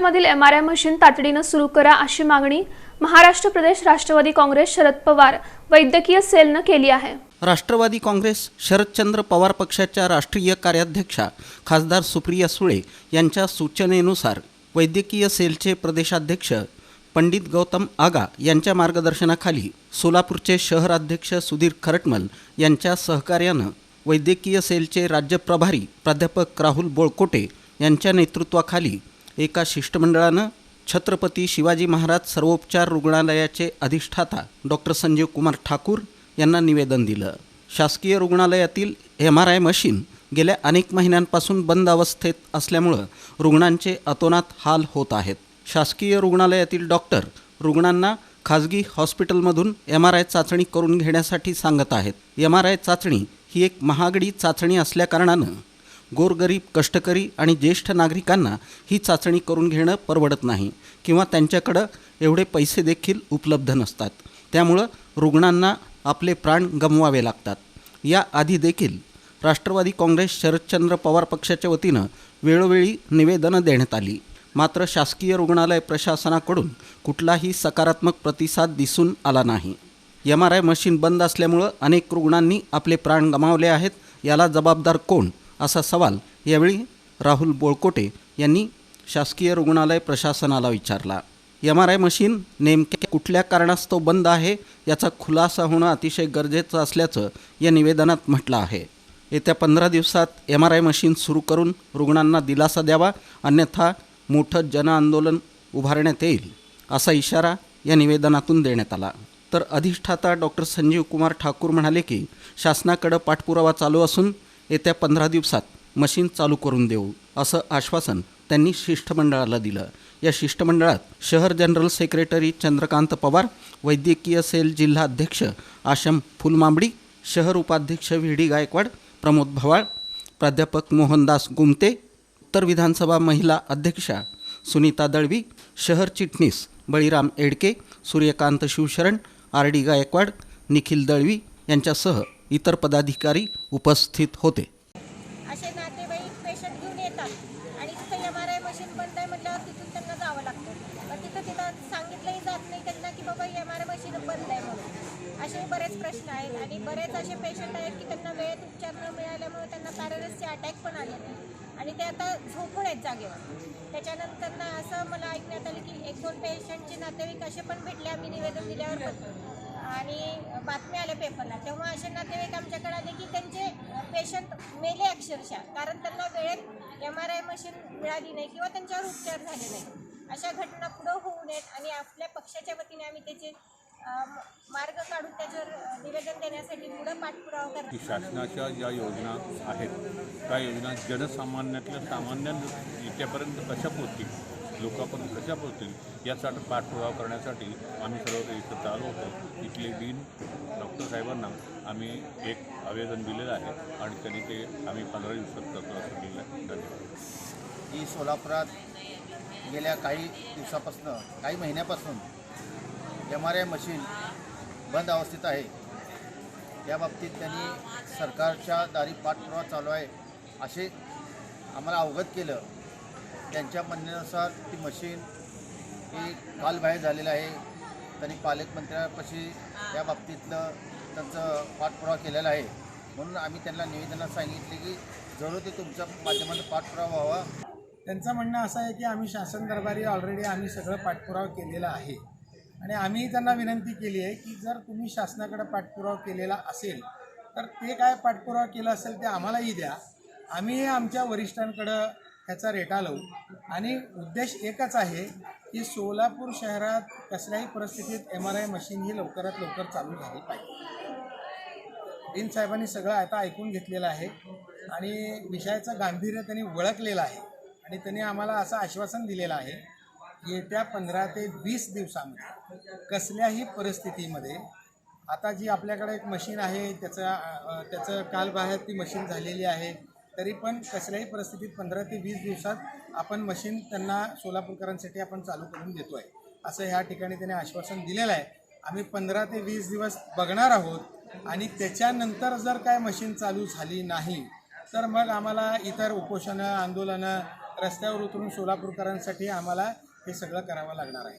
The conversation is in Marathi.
हॉस्पिटलमधील एम आर आय मशीन तातडीनं सुरू करा अशी मागणी महाराष्ट्र प्रदेश राष्ट्रवादी काँग्रेस शरद पवार वैद्यकीय सेलनं केली आहे. राष्ट्रवादी काँग्रेस शरदचंद्र पवार पक्षाच्या राष्ट्रीय कार्याध्यक्षा खासदार सुप्रिया सुळे यांच्या सूचनेनुसार वैद्यकीय सेलचे प्रदेशाध्यक्ष पंडित गौतम आगा यांच्या मार्गदर्शनाखाली सोलापूरचे शहराध्यक्ष सुधीर खरटमल यांच्या सहकार्यानं वैद्यकीय सेलचे राज्य प्रभारी प्राध्यापक राहुल बोळकोटे यांच्या नेतृत्वाखाली एका शिष्टमंडळानं छत्रपती शिवाजी महाराज सर्वोपचार रुग्णालयाचे अधिष्ठाता डॉक्टर संजीव कुमार ठाकूर यांना निवेदन दिलं. शासकीय रुग्णालयातील एम आर आय मशीन गेल्या अनेक महिन्यांपासून बंद अवस्थेत असल्यामुळं रुग्णांचे अतोनात हाल होत आहेत. शासकीय रुग्णालयातील डॉक्टर रुग्णांना खाजगी हॉस्पिटलमधून एम आर आय चाचणी करून घेण्यासाठी सांगत आहेत. एम आर आय चाचणी ही एक महागडी चाचणी असल्याकारणानं गोरगरीब कष्टकरी आणि ज्येष्ठ नागरिकांना ही चाचणी करून घेणं परवडत नाही किंवा त्यांच्याकडं एवढे पैसे देखील उपलब्ध नसतात. त्यामुळं रुग्णांना आपले प्राण गमवावे लागतात. या आधी देखील राष्ट्रवादी काँग्रेस शरदचंद्र पवार पक्षाच्या वतीनं वेळोवेळी निवेदनं देण्यात आली. मात्र शासकीय रुग्णालय प्रशासनाकडून कुठलाही सकारात्मक प्रतिसाद दिसून आला नाही. एम आर आय मशीन बंद असल्यामुळं अनेक रुग्णांनी आपले प्राण गमावले आहेत. याला जबाबदार कोण? असा सवाल यावेळी राहुल बोळकोटे यांनी शासकीय रुग्णालय प्रशासनाला विचारला. एम आर आय मशीन नेमक्या कुठल्या कारणास्तव बंद आहे? याचा खुलासा होणं अतिशय गरजेचं असल्याचं या निवेदनात म्हटलं आहे. येत्या पंधरा दिवसात एम आर आय मशीन सुरू करून रुग्णांना दिलासा द्यावा अन्यथा मोठं जनआंदोलन उभारण्यात येईल असा इशारा या निवेदनातून देण्यात आला. तर अधिष्ठाता डॉक्टर संजीव कुमार ठाकूर म्हणाले की शासनाकडं पाठपुरावा चालू असून येत्या पंधरा दिवसात मशीन चालू करून देऊ असं आश्वासन त्यांनी शिष्टमंडळाला दिलं. या शिष्टमंडळात शहर जनरल सेक्रेटरी चंद्रकांत पवार वैद्यकीय सेल जिल्हा अध्यक्ष आशम फुलमांबडी शहर उपाध्यक्ष व्ही डी गायकवाड प्रमोद भवाळ प्राध्यापक मोहनदास गुमते उत्तर विधानसभा महिला अध्यक्षा सुनीता दळवी शहर चिटणीस बळीराम एडके सूर्यकांत शिवशरण आर डी गायकवाड निखिल दळवी यांच्यासह इतर पदाधिकारी उपस्थित होते. असे नातेवाईक पेशंट घेऊन येतात आणि तिथं एम आर आय मशीन बंद आहे म्हटल्यावर तिथून त्यांना जावं लागतं. पण तिथं तिथं सांगितलंही जात नाही त्यांना की बाबा एम आर आय मशीन बंद आहे म्हणून. असे बरेच प्रश्न आहेत आणि बरेच असे पेशंट आहेत की त्यांना वेळेत उपचार न मिळाल्यामुळे त्यांना पॅरालिसचे अटॅक पण आले आणि ते आता झोपून आहेत जागेवर. त्याच्यानंतर ना असं मला ऐकण्यात आलं की एक दोन पेशंटचे नातेवाईक असे पण भेटले आम्ही निवेदन दिल्यावर आणि बातम्या आल्या पेपरला. तेव्हा असे नातेवाईक आमच्याकडे आले की त्यांचे पेशंट मेले अक्षरशः. कारण त्यांना वेळेत एम आर आय मशीन मिळाली नाही किंवा त्यांच्यावर उपचार झाले नाही. अशा घटना पुढं होऊ नयेत आणि आपल्या पक्षाच्या वतीने आम्ही त्याचे मार्ग काढून त्याच्यावर निवेदन देण्यासाठी पुढं पाठपुरावा की शासनाच्या ज्या योजना आहेत त्या योजना जनसामान्यातल्या सामान्य याच्यापर्यंत कशा पोहोचतील लोकांपर्यंत कशा पोहोचतील यासाठी पाठपुरावा करण्यासाठी आम्ही सर्व काही इथं चालू होतो. इथले डीन डॉक्टर साहेबांना आम्ही एक आवेदन दिलेलं आहे आणि त्यांनी ते आम्ही पंधरा दिवसात करतो असं दिलं आहे. धन्यवाद. ही सोलापुरात गेल्या काही दिवसापासून काही महिन्यापासून एम आर आय मशीन बंद अवस्थेत आहे. याबाबतीत त्यांनी सरकारच्या दारी पाठपुरावा चालू आहे असे आम्हाला अवगत केलं. त्यांच्या म्हणण्यानुसार ती मशीन ही कालबाहेर झालेलं आहे. त्यांनी पालकमंत्र्यापाशी या बाबतीतलं त्यांचं पाठपुरावा केलेला आहे. म्हणून आम्ही त्यांना निवेदनात सांगितले की जरूर ते तुमच्या माध्यमातून पाठपुरावा व्हावा. त्यांचं म्हणणं असं आहे की आम्ही शासन दरबारी ऑलरेडी आम्ही सगळं पाठपुरावा केलेला आहे. आणि आम्ही त्यांना विनंती केली आहे की जर तुम्ही शासनाकडे पाठपुरावा केलेला असेल तर ते काय पाठपुरावा केला असेल ते आम्हालाही द्या. आम्ही आमच्या वरिष्ठांकडं ह्याचा रेटा लावू. आणि उद्देश एकच आहे की सोलापूर शहरात कसल्याही परिस्थितीत एम आर आय मशीन ही लवकरात लवकर चालू झाली पाहिजे. बिन साहेबांनी सगळं आता ऐकून घेतलेलं आहे आणि विषयाचं गांभीर्य त्यांनी ओळखलेलं आहे. आणि त्यांनी आम्हाला असं आश्वासन दिलेलं आहे येत्या पंधरा ते वीस दिवसामध्ये कसल्याही परिस्थितीमध्ये आता जी आपल्याकडे एक मशीन आहे त्याचं त्याचं कालबाहेर ती मशीन झालेली आहे तरी पण कसल्याही परिस्थितीत पंधरा ते वीस दिवसात आपण मशीन त्यांना सोलापूरकरांसाठी आपण चालू करून देतो आहे असं ह्या ठिकाणी त्याने आश्वासन दिलेलं आहे. आम्ही पंधरा ते वीस दिवस बघणार आहोत आणि त्याच्यानंतर जर काय मशीन चालू झाली नाही तर मग आम्हाला इतर उपोषणं आंदोलनं रस्त्यावर उतरून सोलापूरकरांसाठी आम्हाला हे सगळं करावं लागणार आहे.